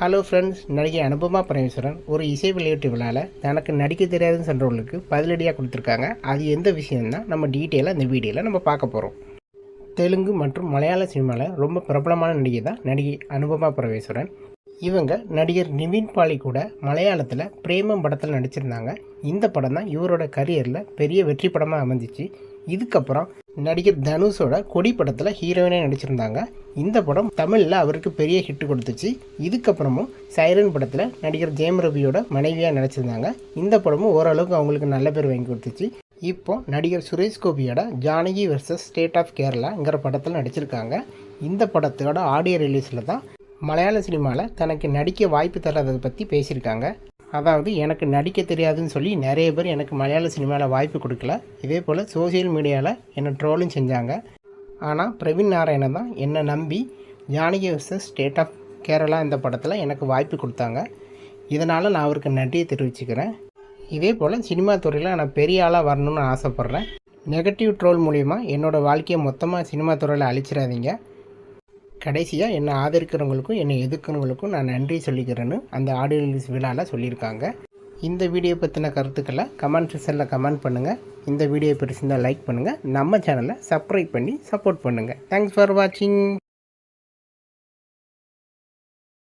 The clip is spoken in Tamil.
ஹலோ ஃப்ரெண்ட்ஸ் நடிகை அனுபமா பரமேஸ்வரன் ஒரு இசை விளையாட்டு விழாவில் தனக்கு நடிக்க தெரியாதுன்னு சொல்கிறவங்களுக்கு பதிலடியாக கொடுத்துருக்காங்க. அது எந்த விஷயம்னா நம்ம டீட்டெயிலாக இந்த வீடியோவில் நம்ம பார்க்க போகிறோம் தெலுங்கு மற்றும் மலையாள சினிமாவில் ரொம்ப பிரபலமான நடிகை தான் நடிகை அனுபமா பரமேஸ்வரன். இவங்க நடிகர் நிவின் பாலி கூட மலையாளத்தில் பிரேமம் படத்தில் நடிச்சிருந்தாங்க. இந்த படம் தான் இவரோட கரியரில் பெரிய வெற்றி படமாக அமைஞ்சிச்சு. இதுக்கப்புறம் நடிகர் தனுஷோட கொடி படத்தில் ஹீரோயினாக நடிச்சிருந்தாங்க. இந்த படம் தமிழில் அவருக்கு பெரிய ஹிட் கொடுத்துச்சு. இதுக்கப்புறமும் சைரன் படத்தில் நடிகர் ஜெயம் ரவியோட மனைவியாக நடிச்சிருந்தாங்க. இந்த படமும் ஓரளவுக்கு அவங்களுக்கு நல்ல பேர் வாங்கி கொடுத்துச்சு. இப்போ நடிகர் சுரேஷ் கோபியோட ஜானகி வெர்சஸ் ஸ்டேட் ஆஃப் கேரளாங்கிற படத்தில் நடிச்சிருக்காங்க. இந்த படத்தோட ஆடியோ ரிலீஸில் தான் மலையாள சினிமாவில் தனக்கு நடிக்க வாய்ப்பு தராததை பற்றி பேசியிருக்காங்க. அதாவது எனக்கு நடிக்க தெரியாதுன்னு சொல்லி நிறைய பேர் எனக்கு மலையாள சினிமாவில் வாய்ப்பு கொடுக்கல. இதே போல் சோசியல் மீடியாவில் என்னை ட்ரோலும் செஞ்சாங்க. ஆனால் பிரவீன் நாராயணன் தான் என்னை நம்பி Janaki versus state of Kerala இந்த படத்தில் எனக்கு வாய்ப்பு கொடுத்தாங்க. இதனால் நான் அவருக்கு நன்றியை தெரிவிச்சுக்கிறேன். இதே போல் சினிமா துறையில் நான் பெரிய ஆளாக வரணும்னு ஆசைப்பட்றேன். நெகட்டிவ் ட்ரோல் மூலிமா என்னோடய வாழ்க்கையை மொத்தமாக சினிமா துறையில் அழிச்சிடாதீங்க. கடைசியாக என்னை ஆதரிக்கிறவங்களுக்கும் என்னை எதிர்க்கிறவங்களுக்கும் நான் நன்றி சொல்லிக்கிறேன்னு அந்த ஆடியோ ரிலீஸ் விழாவில் சொல்லியிருக்காங்க. இந்த வீடியோ பற்றின கருத்துக்களை கமெண்ட் செக்ஷனில் கமெண்ட் பண்ணுங்கள் இந்த வீடியோ பிடிச்சிருந்தால் லைக் பண்ணுங்கள் நம்ம சேனலை சப்ஸ்கிரைப் பண்ணி சப்போர்ட் பண்ணுங்கள் தேங்க்ஸ் ஃபார் வாட்சிங்